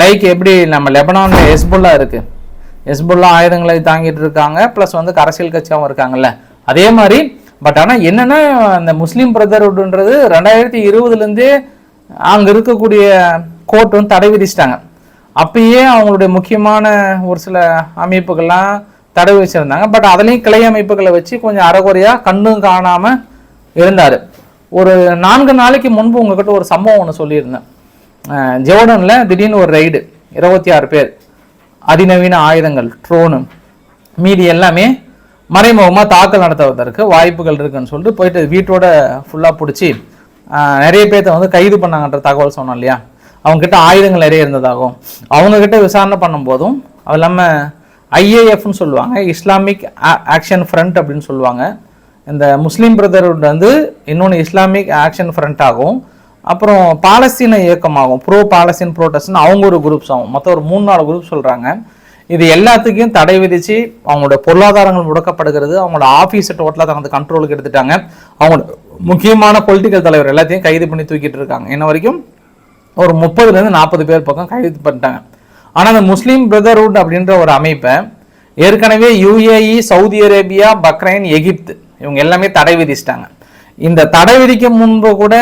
லைக் எப்படி நம்ம லெபனானில் ஹெஸ்புல்லா இருக்குது ஹெஸ்புல்லா ஆயுதங்களை தாங்கிட்டு இருக்காங்க ப்ளஸ் வந்து அரசியல் கட்சியாகவும் இருக்காங்கல்ல. அதே மாதிரி பட் ஆனால் என்னென்னா அந்த முஸ்லீம் பிரதர்வுட்ன்றது ரெண்டாயிரத்தி இருபதுலேருந்தே அங்கே இருக்கக்கூடிய கோர்ட் வந்து தடை விதிச்சிட்டாங்க. அப்பயே அவங்களுடைய முக்கியமான ஒரு சில அமைப்புகள்லாம் தடை வச்சிருந்தாங்க பட் அதுலேயும் கிளை அமைப்புகளை வச்சு கொஞ்சம் அறகுறையாக கண்ணும் காணாமல் இருந்தார். ஒரு நான்கு நாளைக்கு முன்பு உங்ககிட்ட ஒரு சம்பவம் ஒன்று சொல்லியிருந்தேன். ஜோர்டனில் திடீர்னு ஒரு ரைடு இருபத்தி ஆறு பேர் அதிநவீன ஆயுதங்கள் ட்ரோனு மீதி எல்லாமே மறைமுகமாக தாக்கல் நடத்துவதற்கு வாய்ப்புகள் இருக்குன்னு சொல்லிட்டு போயிட்டு வீட்டோட ஃபுல்லாக பிடிச்சி நிறைய பேர்த்த வந்து கைது பண்ணாங்கன்ற தகவல் சொன்னோம் இல்லையா? அவங்கக்கிட்ட ஆயுதங்கள் நிறைய இருந்ததாகவும் அவங்கக்கிட்ட விசாரணை பண்ணும்போதும் அது இல்லாமல் ஐஏஎஃப்னு சொல்லுவாங்க இஸ்லாமிக் ஆக்ஷன் ஃப்ரண்ட் அப்படின்னு சொல்லுவாங்க. இந்த முஸ்லீம் பிரதர்ஹுட் வந்து இன்னொன்று இஸ்லாமிக் ஆக்ஷன் ஃப்ரண்ட் ஆகும். அப்புறம் பாலஸ்தீன இயக்கமாகும். ப்ரோ பாலஸ்தீன் ப்ரோட்டஸ்ட்னு அவங்க ஒரு குரூப்ஸ் ஆகும். மொத்தம் ஒரு மூணு நாலு குரூப் சொல்கிறாங்க இது எல்லாத்துக்கும் தடை விதித்து அவங்களோட பொருளாதாரங்கள் முடக்கப்படுகிறது. அவங்களோட ஆஃபீஸை டோட்டலாக தனது கண்ட்ரோலுக்கு எடுத்துட்டாங்க. அவங்களோட முக்கியமான பொலிட்டிக்கல் தலைவர் எல்லாத்தையும் கைது பண்ணி தூக்கிட்டு இருக்காங்க. இன்ன வரைக்கும் ஒரு முப்பதுலேருந்து நாற்பது பேர் பக்கம் கைது பண்ணிட்டாங்க. ஆனால் அந்த முஸ்லீம் பிரதர்ஹுட் அப்படின்ற ஒரு அமைப்பை ஏற்கனவே யுஏஇ சவுதி அரேபியா பக்ரைன் எகிப்து இவங்க எல்லாமே தடை விதிச்சிட்டாங்க. இந்த தடை விதிக்கும் முன்பு கூட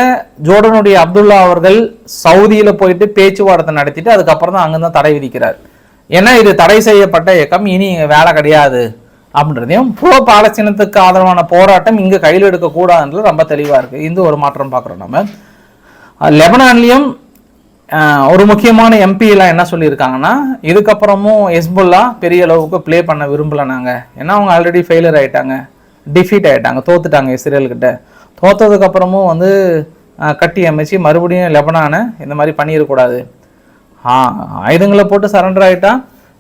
ஜோர்டனுடைய அப்துல்லா அவர்கள் சவுதியில் போயிட்டு பேச்சுவார்த்தை நடத்திட்டு அதுக்கப்புறம் தான் அங்கே தான் தடை விதிக்கிறார். ஏன்னா இது தடை செய்யப்பட்ட இயக்கம் இனி வேலை கிடையாது அப்படின்றதையும் ப்ரோ பாலஸ்தீனத்துக்கு ஆதரவான போராட்டம் இங்கே கையில் எடுக்கக்கூடாதுன்றது ரொம்ப தெளிவாக இருக்குது இந்த ஒரு மாற்றம் பார்க்குறோம் நம்ம லெபனான்லேயும் ஒரு முக்கியமான எம்பி என்ன சொல்லியிருக்காங்கன்னா இதுக்கப்புறமும் ஹெஸ்புல்லா பெரிய அளவுக்கு ப்ளே பண்ண விரும்பலை நாங்கள் ஏன்னா அவங்க ஆல்ரெடி ஃபெயிலியர் ஆகிட்டாங்க டிஃபீட் ஆகிட்டாங்க தோத்துட்டாங்க இஸ்ரேல்கிட்ட. தோத்ததுக்கப்புறமும் வந்து கட்டி அமைச்சு மறுபடியும் லெபனானை இந்த மாதிரி பண்ணிடக்கூடாது ஆ ஆயுதங்களை போட்டு சரண்டர் ஆகிட்டா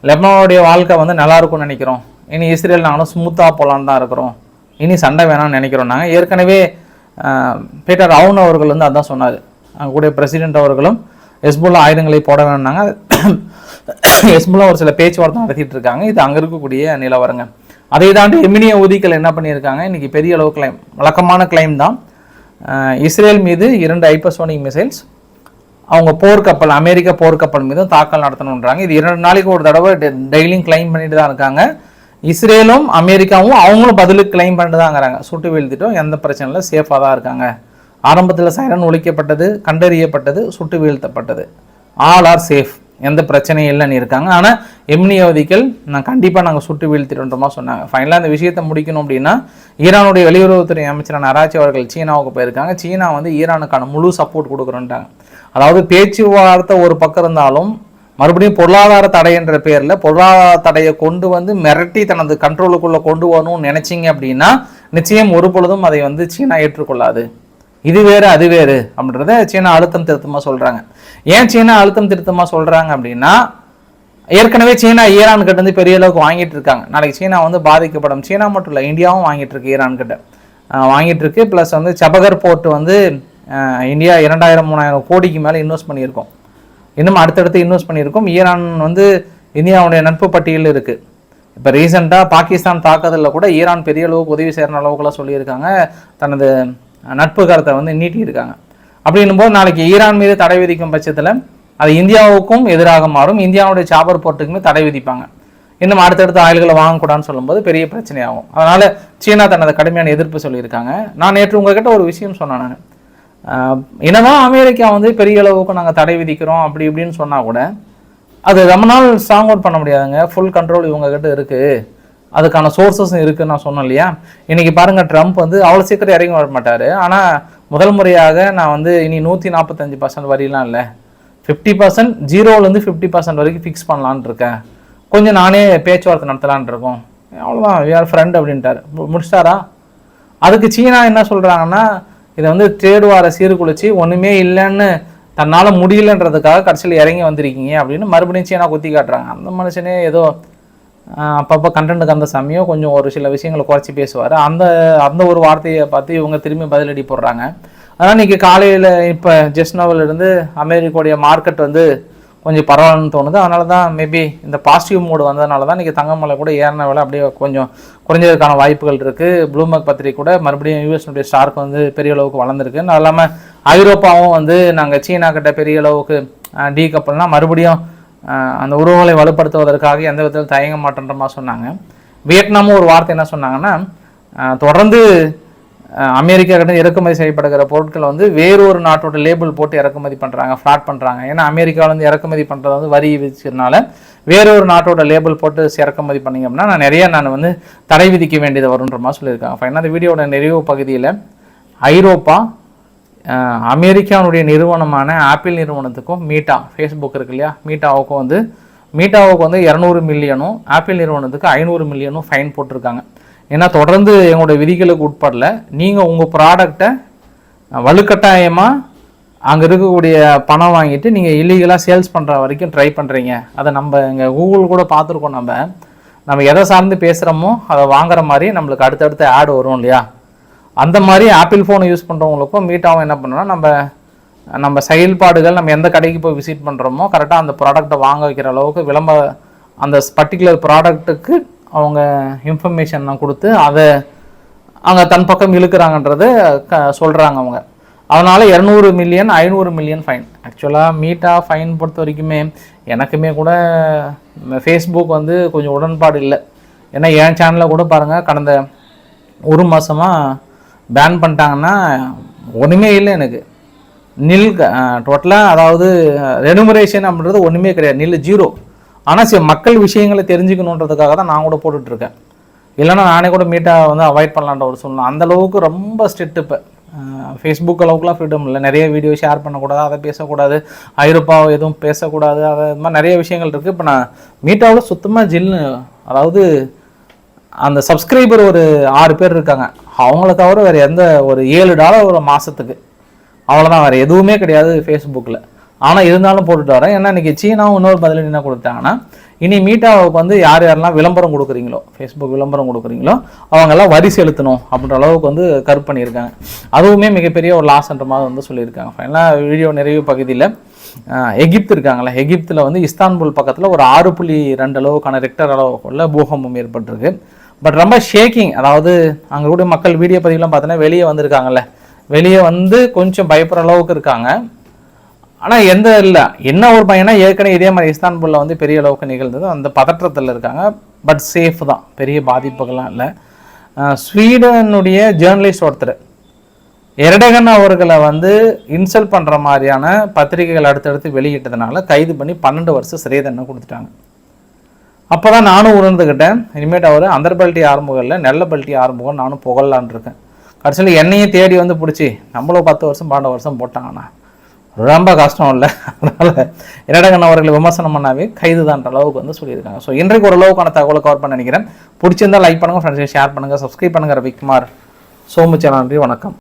லெபனானுடைய வாழ்க்கை வந்து நல்லா இருக்கும்னு நினைக்கிறோம். இனி இஸ்ரேல் நாங்களும் ஸ்மூத்தாக போகலான்னு தான் இருக்கிறோம். இனி சண்டை வேணாம்னு நினைக்கிறோம் நாங்கள் ஏற்கனவே பீட்டர் ரவுன் அவர்கள் வந்து அதான் சொன்னார். அங்கே கூட பிரசிடென்ட் அவர்களும் எஸ்புல்லா ஆயுதங்களை போட வேணும்னாங்க. எஸ்புல்லா [COUGHS] ஒரு சில பேச்சுவார்த்தை நடத்திட்டு இருக்காங்க. இது அங்கே இருக்கக்கூடிய நிலவரங்க. அதை தாண்டி எமினிய ஊதிகள் என்ன பண்ணியிருக்காங்க? இன்றைக்கி பெரிய அளவு கிளைம் வழக்கமான கிளைம் தான். இஸ்ரேல் மீது இரண்டு ஹைப்பர்சோனிக் மிசைல்ஸ் அவங்க போர்க்கப்பல் அமெரிக்க போர்க்கப்பல் மீதும் தாக்கல் நடத்தணுன்றாங்க இது இரண்டு நாளைக்கு ஒரு தடவை டெய்லியும் கிளைம் பண்ணிட்டு தான் இருக்காங்க. இஸ்ரேலும் அமெரிக்காவும் அவங்களும் பதிலுக்கு கிளைம் பண்ணிட்டு தாங்கிறாங்க சுட்டு வீழ்த்திட்டோம் எந்த பிரச்சனையும் இல்லை சேஃபாக தான் இருக்காங்க. ஆரம்பத்தில் சைரன் ஒழிக்கப்பட்டது கண்டறியப்பட்டது சுட்டு வீழ்த்தப்பட்டது. ஆல் ஆர் சேஃப் எந்த பிரச்சனையும் இல்லைன்னு இருக்காங்க. ஆனால் எம்னியவதிகள் நான் கண்டிப்பாக நாங்கள் சுட்டு வீழ்த்திட்டோன்றமா சொன்னாங்க. ஃபைனலாக அந்த விஷயத்தை முடிக்கணும் அப்படின்னா ஈரானுடைய வெளியுறவுத்துறை அமைச்சரான அராச்சி அவர்கள் சீனாவுக்கு போயிருக்காங்க. சீனா வந்து ஈரானுக்கான முழு சப்போர்ட் கொடுக்குறோன்ட்டாங்க அதாவது பேச்சுவார்த்தை ஒரு பக்கம் இருந்தாலும் மறுபடியும் பொருளாதார தடை என்ற பேரில் பொருளாதார தடையை கொண்டு வந்து மிரட்டி தனது கண்ட்ரோலுக்குள்ளே கொண்டு வரணும்னு நினச்சிங்க அப்படின்னா நிச்சயம் ஒரு பொழுதும் அதை வந்து சீனா ஏற்றுக்கொள்ளாது. இது வேறு அது வேறு அப்படின்றத சீனா அழுத்தம் திருத்தமாக சொல்கிறாங்க ஏன் சீனா அழுத்தம் திருத்தமாக சொல்கிறாங்க அப்படின்னா ஏற்கனவே சீனா ஈரான்கிட்ட வந்து பெரிய அளவுக்கு வாங்கிட்டு இருக்காங்க. நாளைக்கு சீனா வந்து பாதிக்கப்படும். சீனா மட்டும் இல்லை இந்தியாவும் வாங்கிட்டு இருக்கு வாங்கிட்டுருக்கு வாங்கிட்டு இருக்கு. ப்ளஸ் வந்து சபகர் போர்ட் வந்து இந்தியா இரண்டாயிரம் மூணாயிரம் கோடிக்கு மேலே இன்வெஸ்ட் பண்ணியிருக்கோம். இன்னும் அடுத்தடுத்து இன்வெஸ்ட் பண்ணியிருக்கோம். ஈரான் வந்து இந்தியாவுடைய நட்பு பட்டியலில் இருக்குது இப்போ ரீசெண்டாக பாகிஸ்தான் தாக்குதலில் கூட ஈரான் பெரிய அளவுக்கு உதவி செய்கிற அளவுக்குலாம் சொல்லியிருக்காங்க. தனது நட்பு கருத்தை வந்து நீட்டியிருக்காங்க. அப்படின்னும் போது நாளைக்கு ஈரான் மீது தடை விதிக்கும் பட்சத்தில் அது இந்தியாவுக்கும் எதிராக மாறும். இந்தியாவுடைய சாபர் போர்ட்டுக்குமே தடை விதிப்பாங்க. இன்னும் அடுத்தடுத்த ஆயில்களை வாங்கக்கூடாதுன்னு சொல்லும்போது பெரிய பிரச்சனையாகும். அதனால் சீனா தனது கடுமையான எதிர்ப்பு சொல்லியிருக்காங்க. நான் நேற்று உங்ககிட்ட ஒரு விஷயம் சொன்னேன் நான். என்னதான் அமெரிக்கா வந்து பெரிய அளவுக்கு நாங்கள் தடை விதிக்கிறோம் அப்படி இப்படின்னு சொன்னால் கூட அது ரொம்ப நாள் ஸ்ட்ராங் அவுட் பண்ண முடியாதுங்க. ஃபுல் கண்ட்ரோல் இவங்ககிட்ட இருக்குது அதுக்கான சோர்ஸஸும் இருக்குன்னு நான் சொன்னேன் இல்லையா? இன்னைக்கு பாருங்கள் ட்ரம்ப் வந்து அவ்வளோ சீக்கிரம் இறங்கி வர மாட்டார். ஆனால் முதல் முறையாக நான் வந்து இனி நூற்றி நாற்பத்தஞ்சு பர்சன்ட் வரிலாம் இல்லை. ஃபிஃப்டி பர்சன்ட் ஜீரோலேருந்து ஃபிஃப்டி பர்சன்ட் வரைக்கும் ஃபிக்ஸ் பண்ணலான்னு இருக்கேன். கொஞ்சம் நானே பேச்சுவார்த்தை நடத்தலான் இருக்கோம். அவ்வளோதான் யார் ஃப்ரெண்ட் அப்படின்ட்டார். முடிச்சிட்டாரா? அதுக்கு சீனா என்ன சொல்கிறாங்கன்னா இதை வந்து ட்ரேடு வார சீர்குலைச்சி ஒன்றுமே இல்லைன்னு தன்னால் முடியலன்றதுக்காக கடைசியில் இறங்கி வந்திருக்கீங்க அப்படின்னு மறுபடியும் சீனா குத்தி காட்டுறாங்க. அந்த மனுஷனே ஏதோ அப்பப்போ கண்டென்ட்டுக்கு அந்த சமயம் கொஞ்சம் ஒரு சில விஷயங்களை குறைச்சி பேசுவார். அந்த அந்த ஒரு வார்த்தையை பார்த்து இவங்க திரும்பி பதிலடி போடுறாங்க. ஆனால் இன்றைக்கி காலையில் இப்போ ஜஸ்ட் இருந்து அமெரிக்காவுடைய மார்க்கெட் வந்து கொஞ்சம் பரவாயில்லன்னு தோணுது. அதனால தான் மேபி இந்த பாசிட்டிவ் மூடு வந்ததுனால தான் இன்றைக்கி தங்கமலை கூட ஏறின விலை அப்படியே கொஞ்சம் குறைஞ்சதுக்கான வாய்ப்புகள் இருக்குது ப்ளூமர்க் பத்திரிகை கூட மறுபடியும் யூஎஸ்னுடைய ஸ்டார்க் வந்து பெரிய அளவுக்கு வளர்ந்துருக்கு. அது இல்லாமல் ஐரோப்பாவும் வந்து நாங்கள் சீனா கிட்ட பெரிய அளவுக்கு டீ கப்பல்னால் மறுபடியும் அந்த உறவுகளை வலுப்படுத்துவதற்காக எந்த விதத்தில் தயங்க மாட்டேன்ற மாதிரி சொன்னாங்க. வியட்நாமும் ஒரு வார்த்தை என்ன சொன்னாங்கன்னா தொடர்ந்து அமெரிக்கா கிட்ட இறக்குமதி செய்யப்படுகிற பொருட்களை வந்து வேறொரு நாட்டோட லேபிள் போட்டு இறக்குமதி பண்ணுறாங்க ஃப்ராட் பண்ணுறாங்க ஏன்னா அமெரிக்காவிலேருந்து இறக்குமதி பண்ணுறது வந்து வரி விதிச்சதுனால வேறொரு நாட்டோட லேபிள் போட்டு இறக்குமதி பண்ணிங்க அப்படின்னா நான் நிறைய நான் வந்து தடை விதிக்க வேண்டியது வருன்ற மாதிரி சொல்லியிருக்காங்க. ஃபைனாக அந்த வீடியோட நிறைவு பகுதியில் ஐரோப்பா அமெரிக்காவுடைய நிறுவனமான ஆப்பிள் நிறுவனத்துக்கும் மீட்டா ஃபேஸ்புக் இருக்கு இல்லையா? மீட்டாவுக்கும் வந்து மீட்டாவுக்கு வந்து இரநூறு மில்லியனும் ஆப்பிள் நிறுவனத்துக்கு ஐநூறு மில்லியனும் ஃபைன் போட்டிருக்காங்க. ஏன்னா தொடர்ந்து எங்களுடைய விதிகளுக்கு உட்படல நீங்கள் உங்கள் ப்ராடக்டை வலுக்கட்டாயமாக அங்கே இருக்கக்கூடிய பணம் வாங்கிட்டு நீங்கள் இல்லீகலாக சேல்ஸ் பண்ணுற வரைக்கும் ட்ரை பண்ணுறீங்க அதை நம்ம இங்கே கூகுள் கூட பார்த்துருக்கோம் நம்ம. நம்ம எதை சார்ந்து பேசுகிறோமோ அதை வாங்குற மாதிரி நம்மளுக்கு அடுத்தடுத்த ஆட் வரும் இல்லையா? அந்த மாதிரி ஆப்பிள் ஃபோனை யூஸ் பண்ணுறவங்களுக்கும் மீட்டாவும் என்ன பண்ணணும்னா நம்ம நம்ம செயல்பாடுகள் நம்ம எந்த கடைக்கு போய் விசிட் பண்ணுறோமோ கரெக்டாக அந்த ப்ராடக்ட்டை வாங்க வைக்கிற அளவுக்கு விளம்ப அந்த பர்டிகுலர் ப்ராடக்ட்டுக்கு அவங்க இன்ஃபர்மேஷன்லாம் கொடுத்து அதை அவங்க தன் பக்கம் இழுக்கிறாங்கன்றத க சொல்கிறாங்க அவங்க. அதனால் இரநூறு மில்லியன் ஐநூறு மில்லியன் ஃபைன் ஆக்சுவலாக மீட்டாக ஃபைன் பொறுத்த வரைக்குமே எனக்குமே கூட ஃபேஸ்புக் வந்து கொஞ்சம் உடன்பாடு இல்லை. ஏன்னா என் சேனலில் கூட பாருங்கள் கடந்த ஒரு மாதமாக பேன் பண்ணிட்டாங்கன்னா ஒன்றுமே இல்லை எனக்கு. நில் டோட்டலாக அதாவது ரெனுமரேஷன் அப்படின்றது ஒன்றுமே கிடையாது. நில் ஜீரோ ஆனால் சில மக்கள் விஷயங்களை தெரிஞ்சுக்கணுன்றதுக்காக தான் நான் கூட போட்டுட்ருக்கேன். இல்லைன்னா நானே கூட மீட்டா வந்து அவாய்ட் பண்ணலான்ற ஒரு சூழ்நிலை. அந்த அளவுக்கு ரொம்ப ஸ்ட்ரிக்ட் இப்போ. ஃபேஸ்புக் அளவுக்குலாம் ஃப்ரீடம் இல்லை. நிறைய வீடியோ ஷேர் பண்ணக்கூடாது அதை பேசக்கூடாது. ஐரோப்பா எதுவும் பேசக்கூடாது. அதை இது மாதிரி நிறைய விஷயங்கள் இருக்குது இப்போ நான் மீட்டாவில் சுத்தமாக ஜில்லு அதாவது அந்த சப்ஸ்கிரைபர் ஒரு ஆறு பேர் இருக்காங்க. அவங்கள தவிர வேறு எந்த ஒரு ஏழு டாலர் ஒரு மாதத்துக்கு அவ்வளோதான் வேறு எதுவுமே கிடையாது ஃபேஸ்புக்கில் ஆனால் இருந்தாலும் போட்டுட்டு வரேன். ஏன்னா இன்றைக்கி சீனாவும் இன்னொரு பதில் என்ன கொடுத்தாங்கன்னா இனி மீட்டாவுக்கு வந்து யார் யாரெல்லாம் விளம்பரம் கொடுக்குறீங்களோ ஃபேஸ்புக் விளம்பரம் கொடுக்குறீங்களோ அவங்கெல்லாம் வரி செலுத்தணும் அப்படின்ற அளவுக்கு வந்து கரு பண்ணியிருக்காங்க. அதுவுமே மிகப்பெரிய ஒரு லாஸ்ன்ற மாதிரி வந்து சொல்லியிருக்காங்க. ஃபைனலாக வீடியோ நிறைவு பகுதியில் எகிப்து இருக்காங்களே எகிப்தில் வந்து இஸ்தான்புல் பக்கத்தில் ஒரு ஆறு புள்ளி ரெண்டு அளவுக்கான ரெக்டர் அளவுக்குள்ள பூகம்பம் ஏற்பட்டிருக்கு. பட் ரொம்ப ஷேக்கிங் அதாவது அங்கே கூட மக்கள் வீடியோ பதிவுலாம் பார்த்தோன்னா வெளியே வந்திருக்காங்கல்ல. வெளியே வந்து கொஞ்சம் பயப்படுற அளவுக்கு இருக்காங்க. ஆனால் எந்த இல்லை. என்ன ஒரு பையனா ஏற்கனவே இதே மாதிரி இஸ்தான்புல்ல வந்து பெரிய அளவுக்கு நிகழ்ந்தது. அந்த பதற்றத்தில் இருக்காங்க. பட் சேஃப் தான். பெரிய பாதிப்புகள்லாம் இல்லை. ஸ்வீடனுடைய ஜேர்னலிஸ்ட் ஒருத்தர். எரடகன் அவர்களை வந்து இன்சல்ட் பண்ணுற மாதிரியான பத்திரிகைகள் அடுத்தடுத்து வெளியிட்டதுனால கைது பண்ணி பன்னெண்டு வருஷம் சிறை தண்டனை கொடுத்துட்டாங்க. அப்போ தான் நானும் உணர்ந்துக்கிட்டேன் இனிமேட்டு அவர் அந்தர்பல்ட்டி ஆறுமுகம் இல்லை நெல்லபல்ட்டி ஆறுமுகம் நானும் புகழலான் இருக்கேன். கடைசியில் என்னையும் தேடி வந்து பிடிச்சி நம்மளும் பத்து வருஷம் பன்னெண்டு வருஷம் போட்டாங்கண்ணா ரொம்ப கஷ்டம் இல்லை. அதனால் இரடகன் அவர்களை விமர்சனம் பண்ணாவே கைது தான்ற அளவுக்கு வந்து சொல்லியிருக்காங்க. ஸோ இன்றைக்கு ஓரளவுக்கான தகவலை கவர் பண்ண நினைக்கிறேன். பிடிச்சிருந்தா லைக் பண்ணுங்கள் ஃப்ரெண்ட்ஸை ஷேர் பண்ணுங்கள் சப்ஸ்கிரைப் பண்ணுங்கள் ரவிக்குமார் சோமு சேனல் நன்றி வணக்கம்.